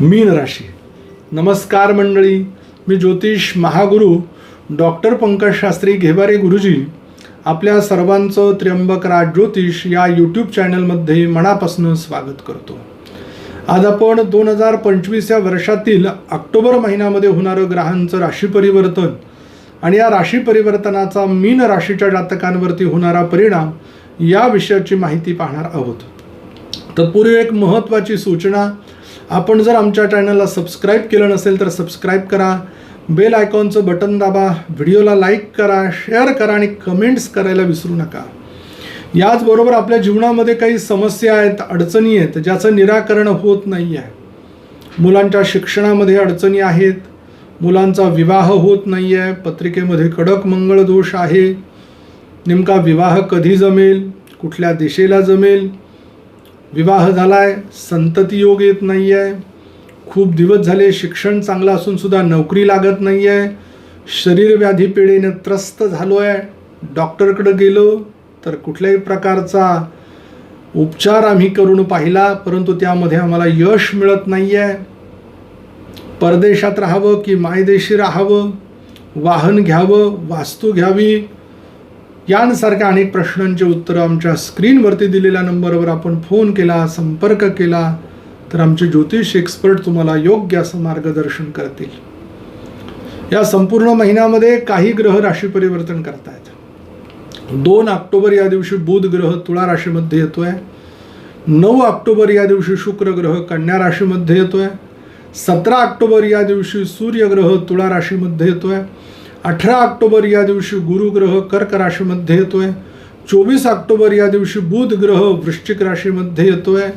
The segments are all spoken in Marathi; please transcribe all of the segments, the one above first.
मीन राशी. नमस्कार मंडळी मी ज्योतिष महागुरू डॉक्टर पंकज शास्त्री घेबारे गुरुजी. आपल्या सर्वांचं त्र्यंबक राज ज्योतिष या यूट्यूब चॅनलमध्ये मनापासून स्वागत करतो. आज आपण दोन हजार पंचवीस या वर्षातील ऑक्टोबर महिन्यामध्ये होणारं ग्रहांचं राशी परिवर्तन आणि या राशी परिवर्तनाचा मीन राशीच्या जातकांवरती होणारा परिणाम या विषयाची माहिती पाहणार आहोत. तत्पूर्वी एक महत्त्वाची सूचना आपण जर आमच्या चॅनलला सबस्क्राईब केलं नसेल तर सबस्क्राईब करा. बेल आयकॉनचं बटन दाबा. व्हिडिओला लाईक करा शेअर करा आणि कमेंट्स करायला विसरू नका. याचबरोबर आपल्या जीवनामध्ये काही समस्या आहेत अडचणी आहेत ज्याचं निराकरण होत नाही आहे मुलांच्या शिक्षणामध्ये अडचणी आहेत. मुलांचा विवाह होत नाही आहे पत्रिकेमध्ये कडक मंगळ दोष आहे. नेमका विवाह कधी जमेल? कुठल्या दिशेला जमेल? विवाह झाला आहे संतती योग येत नाही आहे खूप दिवस झाले शिक्षण चांगलं असूनसुद्धा नोकरी लागत नाही आहे शरीर व्याधी पिढीने त्रस्त झालो आहे डॉक्टरकडं गेलो तर कुठल्याही प्रकारचा उपचार आम्ही करून पाहिला परंतु त्यामध्ये आम्हाला यश मिळत नाही आहे परदेशात राहावं की मायदेशी राहावं? वाहन घ्यावं? वास्तू घ्यावी? यांसारख्या अनेक प्रश्नांचे उत्तरं आमच्या स्क्रीनवरती दिलेल्या नंबरवर आपण फोन केला संपर्क केला तर आमचे ज्योतिष एक्सपर्ट तुम्हाला योग्य असं मार्गदर्शन करतील. या संपूर्ण महिन्यामध्ये काही ग्रह राशी परिवर्तन करतायत. दोन ऑक्टोबर या दिवशी बुध ग्रह तुळा राशीमध्ये येतोय. नऊ ऑक्टोबर या दिवशी शुक्र ग्रह कन्या राशीमध्ये येतोय. सतरा ऑक्टोबर या दिवशी सूर्यग्रह तुळा राशीमध्ये येतोय. अठरा ऑक्टोबर या दिवशी गुरुग्रह कर्क राशीमध्ये येतो आहे चोवीस ऑक्टोबर या दिवशी बुध ग्रह वृश्चिक राशीमध्ये येतो आहे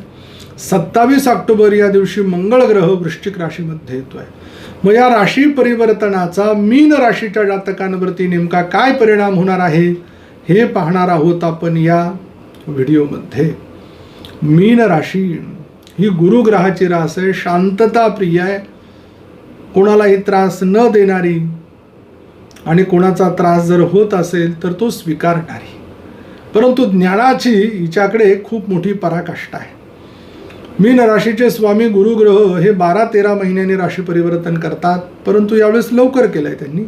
सत्तावीस ऑक्टोबर या दिवशी मंगळ ग्रह वृश्चिक राशीमध्ये येतो आहे मग या राशी परिवर्तनाचा मीन राशीच्या जातकांवरती नेमका काय परिणाम होणार आहे हे पाहणार आहोत आपण या व्हिडिओमध्ये. मीन राशी ही गुरुग्रहाची रास आहे शांतता प्रिय आहे. कोणालाही त्रास न देणारी आणि कोणाचा त्रास जर होत असेल तर तो स्वीकारणारी. परंतु ज्ञानाची हिच्याकडे खूप मोठी पराकाष्ठा आहे. मीन राशीचे स्वामी गुरुग्रह हे बारा तेरा महिन्याने राशी परिवर्तन करतात परंतु यावेळेस लवकर केलं आहे त्यांनी.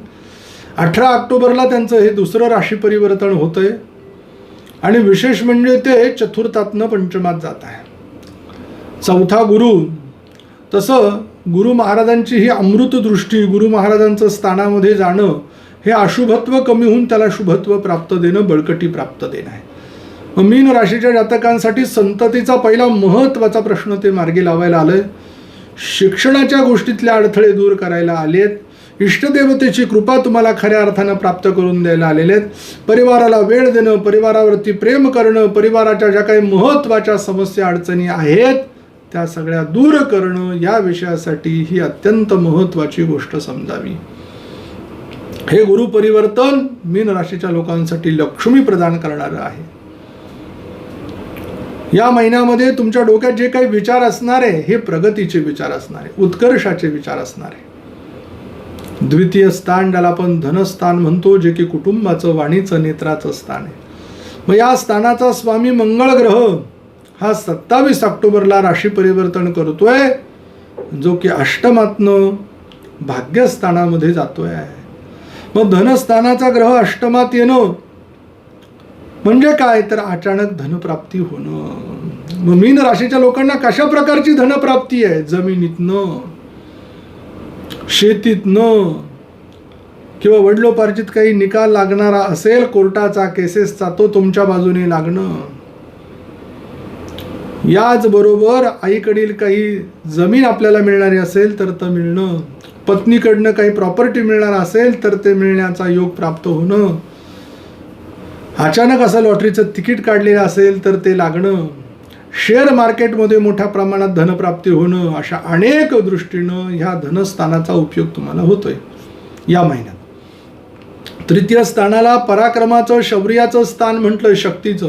अठरा ऑक्टोबरला त्यांचं हे दुसरं राशी परिवर्तन होतं आहे आणि विशेष म्हणजे ते चतुर्थातनं पंचमात जात आहे. चौथा गुरु. तसं गुरु महाराजांची ही अमृतदृष्टी गुरु महाराजांचं स्थानामध्ये जाणं हे अशुभत्व कमी होऊन त्याला शुभत्व प्राप्त देणं बळकटी प्राप्त देणं आहे. मग मीन राशीच्या जातकांसाठी संततीचा पहिला महत्त्वाचा प्रश्न ते मार्गी लावायला आलंय. शिक्षणाच्या गोष्टीतले अडथळे दूर करायला आलेत. इष्टदेवतेची कृपा तुम्हाला खऱ्या अर्थानं प्राप्त करून द्यायला आलेले आहेत. परिवाराला वेळ देणं परिवारावरती प्रेम करणं परिवाराच्या ज्या काही महत्त्वाच्या समस्या अडचणी आहेत त्या सगळ्या दूर करणं या विषयासाठी ही अत्यंत महत्त्वाची गोष्ट समजावी. हे गुरु परिवर्तन मीन राशीच्या लोकांसाठी लक्ष्मी प्रदान करणारं आहे. या महिन्यामध्ये तुमच्या डोक्यात जे काही विचार असणार आहे हे प्रगतीचे विचार असणार आहे उत्कर्षाचे विचार असणार आहे. द्वितीय स्थान ज्याला आपण धनस्थान म्हणतो जे की कुटुंबाचं वाणीचं नेत्राचं स्थान आहे. मग या स्थानाचा स्वामी मंगळ ग्रह हा सत्तावीस ऑक्टोबरला राशी परिवर्तन करतोय जो की अष्टमातनं भाग्यस्थानामध्ये जातोय. मग धनस्थानाचा ग्रह अष्टमात येणं. म्हणजे काय? तर अचानक धनप्राप्ती होणं. मग मीन राशीच्या लोकांना कशा प्रकारची धनप्राप्ती आहे? जमिनीतनं शेतीतनं किंवा वडिलोपार्जित काही निकाल लागणारा असेल कोर्टाचा केसेसचा तो तुमच्या बाजूने लागणं. याचबरोबर आईकडील काही जमीन आपल्याला मिळणारी असेल तर तर मिळणं पत्नीकडनं काही प्रॉपर्टी मिळणार असेल तर ते मिळण्याचा योग प्राप्त होणं. अचानक असं लॉटरीचं तिकीट काढलेलं असेल तर ते लागणं. शेअर मार्केटमध्ये मोठ्या प्रमाणात धनप्राप्ती होणं अशा अनेक दृष्टीनं ह्या धनस्थानाचा उपयोग तुम्हाला होतोय या महिन्यात. तृतीय स्थानाला पराक्रमाचं शौर्याचं स्थान म्हटलं शक्तीचं.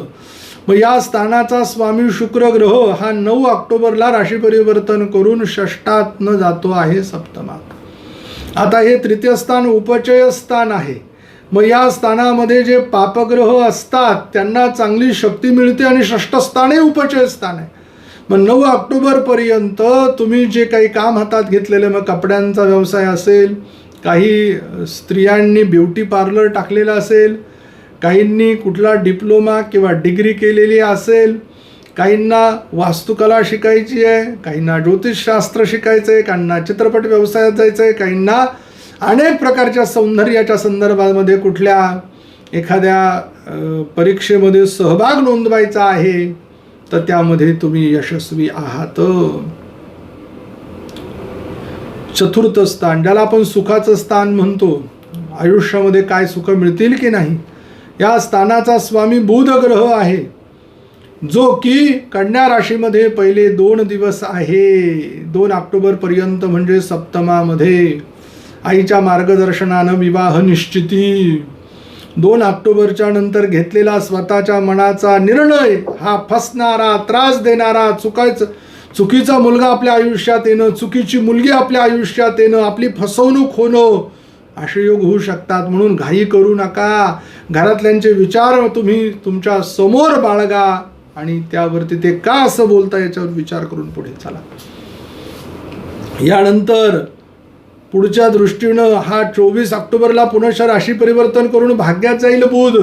मग या स्थानाचा स्वामी शुक्र ग्रह हा नऊ ऑक्टोबरला राशी परिवर्तन करून षष्टात न जातो आहे सप्तमात. आता हे तृतीय स्थान उपचय स्थान आहे. मग या स्थानामध्ये जे पापग्रह असतात त्यांना चांगली शक्ती मिळते आणि षष्टस्थान हे उपचय स्थान आहे. मग नऊ ऑक्टोबरपर्यंत तुम्ही जे काही काम हातात घेतलेले मग कपड्यांचा व्यवसाय असेल काही स्त्रियांनी ब्युटी पार्लर टाकलेलं असेल काहींनी कुठला डिप्लोमा किंवा डिग्री केलेली असेल काहींना वास्तुकला शिकायची आहे काहींना ज्योतिषशास्त्र शिकायचं आहे काहींना चित्रपट व्यवसायात जायचं आहे काहींना अनेक प्रकारच्या सौंदर्याच्या संदर्भामध्ये कुठल्या एखाद्या परीक्षेमध्ये सहभाग नोंदवायचा आहे तर त्यामध्ये तुम्ही यशस्वी आहात. चतुर्थ स्थान ज्याला आपण सुखाचं स्थान म्हणतो आयुष्यामध्ये काय सुख मिळतील की नाही? या स्थानाचा स्वामी बुध ग्रह आहे जो की कन्या राशीमध्ये पहिले दोन दिवस आहे. दोन ऑक्टोबरपर्यंत म्हणजे सप्तमामध्ये. आईच्या मार्गदर्शनानं विवाह निश्चिती. दोन ऑक्टोबरच्या नंतर घेतलेला स्वतःच्या मनाचा निर्णय हा फसणारा त्रास देणारा चुकायचं चुकीचा मुलगा आपल्या आयुष्यात येणं चुकीची मुलगी आपल्या आयुष्यात येणं आपली फसवणूक होणं असे योग होऊ शकतात म्हणून घाई करू नका. घरातल्यांचे विचार तुम्ही तुमच्यासमोर बाळगा आणि त्यावरती ते का असं बोलता याच्यावर विचार करून पुढे चला. यानंतर पुढच्या दृष्टीनं हा चोवीस ऑक्टोबरला पुनश राशी परिवर्तन करून भाग्यात जाईल बुध.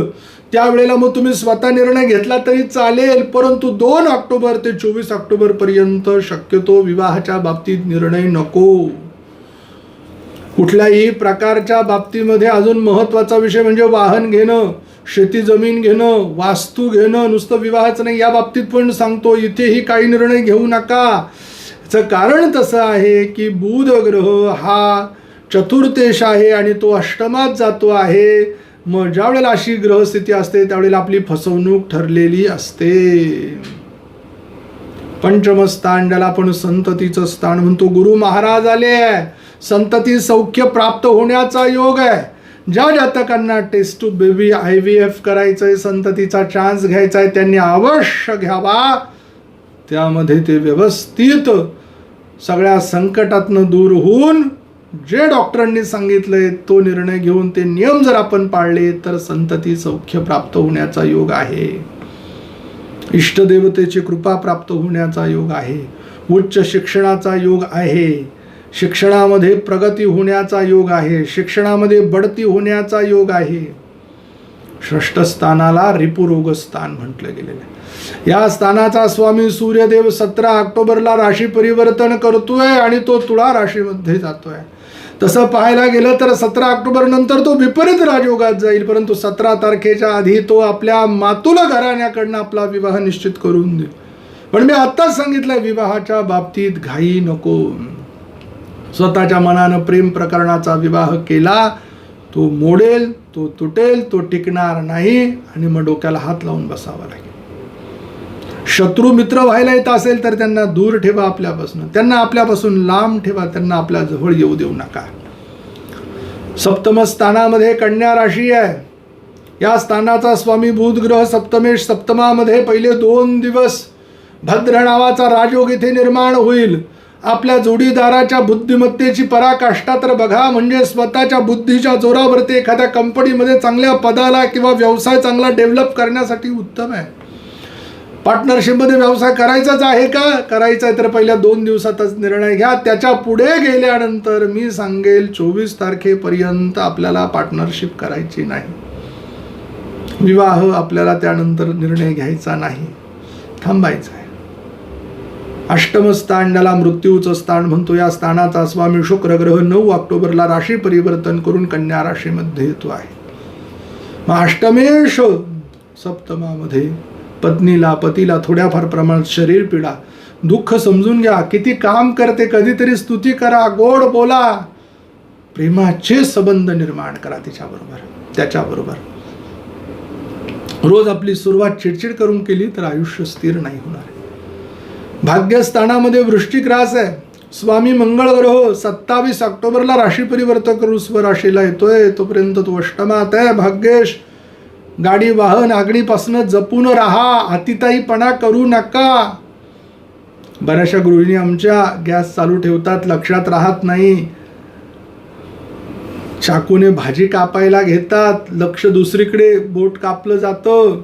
त्यावेळेला मग तुम्ही स्वतः निर्णय घेतला तरी चालेल परंतु दोन ऑक्टोबर ते चोवीस ऑक्टोबरपर्यंत शक्यतो विवाहाच्या बाबतीत निर्णय नको. कुठल्याही प्रकारच्या बाबतीमध्ये अजून महत्त्वाचा विषय म्हणजे वाहन घेणं शेती जमीन घेणं वास्तू घेणं नुसतं विवाहाचं नाही या बाबतीत पण सांगतो इथेही काही निर्णय घेऊ नका. याचं कारण तसं आहे की बुध ग्रह हा चतुर्थेश आहे आणि तो अष्टमात जातो आहे. मग ज्या वेळेला अशी ग्रहस्थिती असते त्यावेळेला आपली फसवणूक ठरलेली असते. पंचम स्थान ज्याला आपण संततीचं स्थान म्हणतो गुरु महाराज आले. आहे संतती सौख्य प्राप्त होण्याचा योग आहे. ज्या जातकांना test tube baby I V F करायचं आहे संततीचा चान्स घ्यायचा आहे त्यांनी अवश्य घ्यावा. त्यामध्ये ते व्यवस्थित सगळ्या संकटातनं दूर होऊन जे डॉक्टरांनी सांगितलंय तो निर्णय घेऊन ते नियम जर आपण पाळले तर संतती सौख्य प्राप्त होण्याचा योग आहे. इष्टदेवतेची कृपा प्राप्त होण्याचा योग आहे. उच्च शिक्षणाचा योग आहे. शिक्षणामध्ये प्रगती होण्याचा योग आहे. शिक्षणामध्ये बढती होण्याचा योग आहे. षष्ठस्थानाला रिपुरोग स्थान म्हटलं गेलेलं. आहे या स्थानाचा स्वामी सूर्यदेव सतरा ऑक्टोबरला राशी परिवर्तन करतोय आणि तो तुळा राशीमध्ये जातोय. तसं पाहायला गेलं तर सतरा ऑक्टोबर नंतर तो विपरीत राजयोगात जाईल. परंतु सतरा तारखेच्या आधी तो आपल्या मातुला घराण्याकडनं आपला विवाह निश्चित करून देईल. पण मी आत्ताच सांगितलंय विवाहाच्या बाबतीत घाई नको. स्वतःच्या मनानं प्रेम प्रकरणाचा विवाह केला तो मोडेल तो तुटेल तो टिकणार नाही आणि मग डोक्याला हात लावून बसावा लागेल. शत्रू मित्र व्हायला येत असेल तर त्यांना दूर ठेवा आपल्यापासून. त्यांना आपल्यापासून लांब ठेवा त्यांना आपल्या जवळ येऊ देऊ नका. सप्तम स्थानामध्ये कन्या राशी आहे. या स्थानाचा स्वामी बुधग्रह सप्तमेश सप्तमामध्ये पहिले दोन दिवस भद्र नावाचा राजयोग इथे निर्माण होईल. आपल्या जोडीदाराच्या बुद्धिमत्तेची पराकाष्ठा तर बघा म्हणजे स्वतःच्या बुद्धीच्या जोरावरती एखाद्या कंपनीमध्ये चांगल्या पदाला किंवा व्यवसाय चांगला डेव्हलप करण्यासाठी उत्तम आहे. पार्टनरशिपमध्ये व्यवसाय करायचाच आहे का? करायचा आहे तर पहिल्या दोन दिवसातच निर्णय घ्या. त्याच्या पुढे गेल्यानंतर मी सांगेल चोवीस तारखेपर्यंत आपल्याला पार्टनरशिप करायची नाही. विवाह आपल्याला त्यानंतर निर्णय घ्यायचा नाही. थांबायचा अष्टमस्थान ज्याला मृत्यूचं स्थान म्हणतो. या स्थानाचा स्वामी शुक्र ग्रह नऊ ऑक्टोबरला राशी परिवर्तन करून कन्या राशीमध्ये येतो आहे. मग अष्टमेश सप्तमामध्ये पत्नीला पतीला थोड्याफार प्रमाणात शरीर पिडा. दुःख समजून घ्या. किती काम करते कधीतरी स्तुती करा गोड बोला. प्रेमाचे संबंध निर्माण करा तिच्याबरोबर त्याच्याबरोबर. रोज आपली सुरुवात चिडचिड करून केली तर आयुष्य स्थिर नाही होणार. भाग्यस्थानामध्ये वृश्चिक रास आहे. स्वामी मंगळ ग्रह सत्तावीस ऑक्टोबरला राशी परिवर्तन करून स्वराशीला येतोय. तोपर्यंत तो अष्टमात आहे. भाग्येश गाडी वाहन आगणीपासून जपून राहा. अतिताईपणा करू नका. बऱ्याचशा गृहिणी आमच्या गॅस चालू ठेवतात. लक्षात राहत नाही. चाकूने भाजी कापायला घेतात. लक्ष दुसरीकडे. बोट कापलं जातं.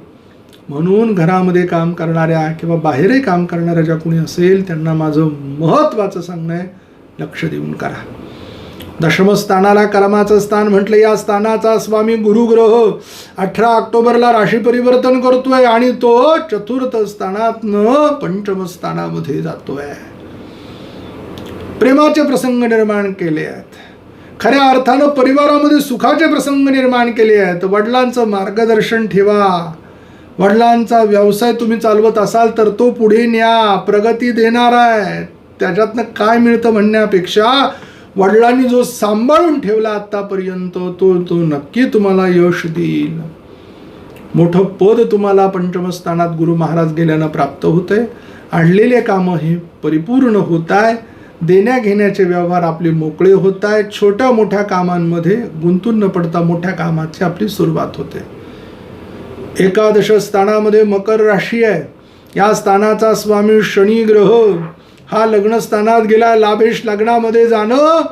म्हणून घरामध्ये काम करणाऱ्या किंवा बाहेरही काम करणाऱ्या ज्या कोणी असेल त्यांना माझं महत्त्वाचं सांगणं आहे लक्ष देऊन करा. दशमस्थानाला कर्माचं स्थान म्हटलं या स्थानाचा स्वामी गुरुग्रह अठरा ऑक्टोबरला राशी परिवर्तन करतोय आणि तो चतुर्थ स्थानातनं पंचमस्थानामध्ये जातोय. प्रेमाचे प्रसंग निर्माण केले आहेत. खऱ्या अर्थानं परिवारामध्ये सुखाचे प्रसंग निर्माण केले आहेत. वडिलांचं मार्गदर्शन ठेवा. वडिलांचा व्यवसाय तुम्ही चालवत असाल तर तो पुढे न्या प्रगती देणार आहे. त्याच्यातनं काय मिळतं म्हणण्यापेक्षा वडिलांनी जो सांभाळून ठेवला आतापर्यंत तो तो नक्की तुम्हाला यश देईल. मोठं पद तुम्हाला पंचमस्थानात गुरु महाराज गेल्यानं प्राप्त होतंय. आणलेले कामं हे परिपूर्ण होत आहे देण्या घेण्याचे व्यवहार आपले मोकळे होत आहेत छोट्या मोठ्या कामांमध्ये गुंतून न पडता मोठ्या कामाची आपली सुरुवात होते. एकादश स्थानामध्ये मकर राशी आहे. या स्थानाचा स्वामी शनी ग्रह हा लग्नस्थानात गेला. लाभेश लग्नामध्ये जाणं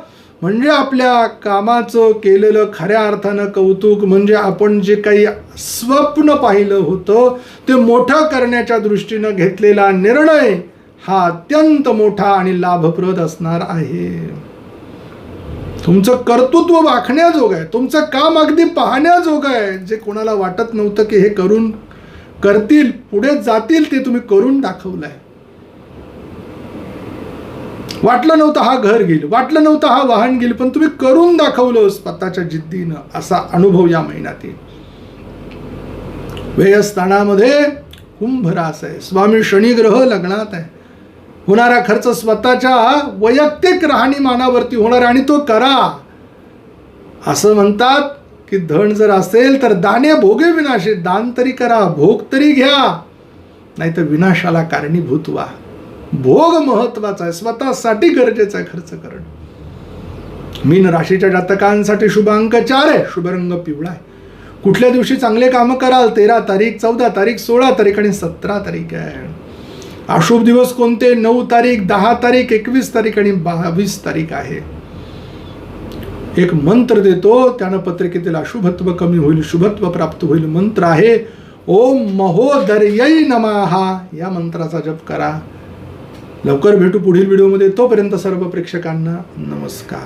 म्हणजे आपल्या कामाचं केलेलं खऱ्या अर्थानं कौतुक म्हणजे आपण जे काही स्वप्न पाहिलं होतं ते मोठं करण्याच्या दृष्टीनं घेतलेला निर्णय हा अत्यंत मोठा आणि लाभप्रद असणार आहे. तुमचं कर्तृत्व वाखण्याजोग आहे. तुमचं काम अगदी पाहण्याजोग आहे. जे कोणाला वाटत नव्हतं की हे करून करतील पुढे जातील ते तुम्ही करून दाखवलंय. वाटलं नव्हतं हा घर घेईल वाटलं नव्हतं हा वाहन घेईल पण तुम्ही करून दाखवलं स्वतःच्या जिद्दीनं असा अनुभव या महिन्यात येईल. व्ययस्थानामध्ये कुंभ रास आहे. स्वामी शनिग्रह लग्नात आहे. होणारा खर्च स्वतःच्या वैयक्तिक राहणीमानावरती होणार आणि तो करा. असं म्हणतात की धन जर असेल तर दाने भोगे विनाशे. दान तरी करा भोग तरी घ्या. नाही तर विनाशाला कारणीभूत व्हा. भोग महत्त्वाचा आहे. स्वतःसाठी गरजेचा आहे खर्च करणं. मीन राशीच्या जातकांसाठी शुभ अंक चार आहे. शुभरंग पिवळा आहे. कुठल्या दिवशी चांगले कामं कराल? तेरा तारीख चौदा तारीख सोळा तारीख आणि सतरा तारीख आहे. अशुभ दिवस कोणते? नऊ तारीख दहा तारीख एकवीस तारीख आणि बावीस तारीख आहे. एक मंत्र देतो त्यानं पत्रिकेतील अशुभत्व कमी होईल शुभत्व प्राप्त होईल मंत्र आहे ओम महोदर्यै नमाहा या मंत्राचा जप करा. लवकर भेटू पुढील व्हिडिओमध्ये. तोपर्यंत सर्व प्रेक्षकांना नमस्कार.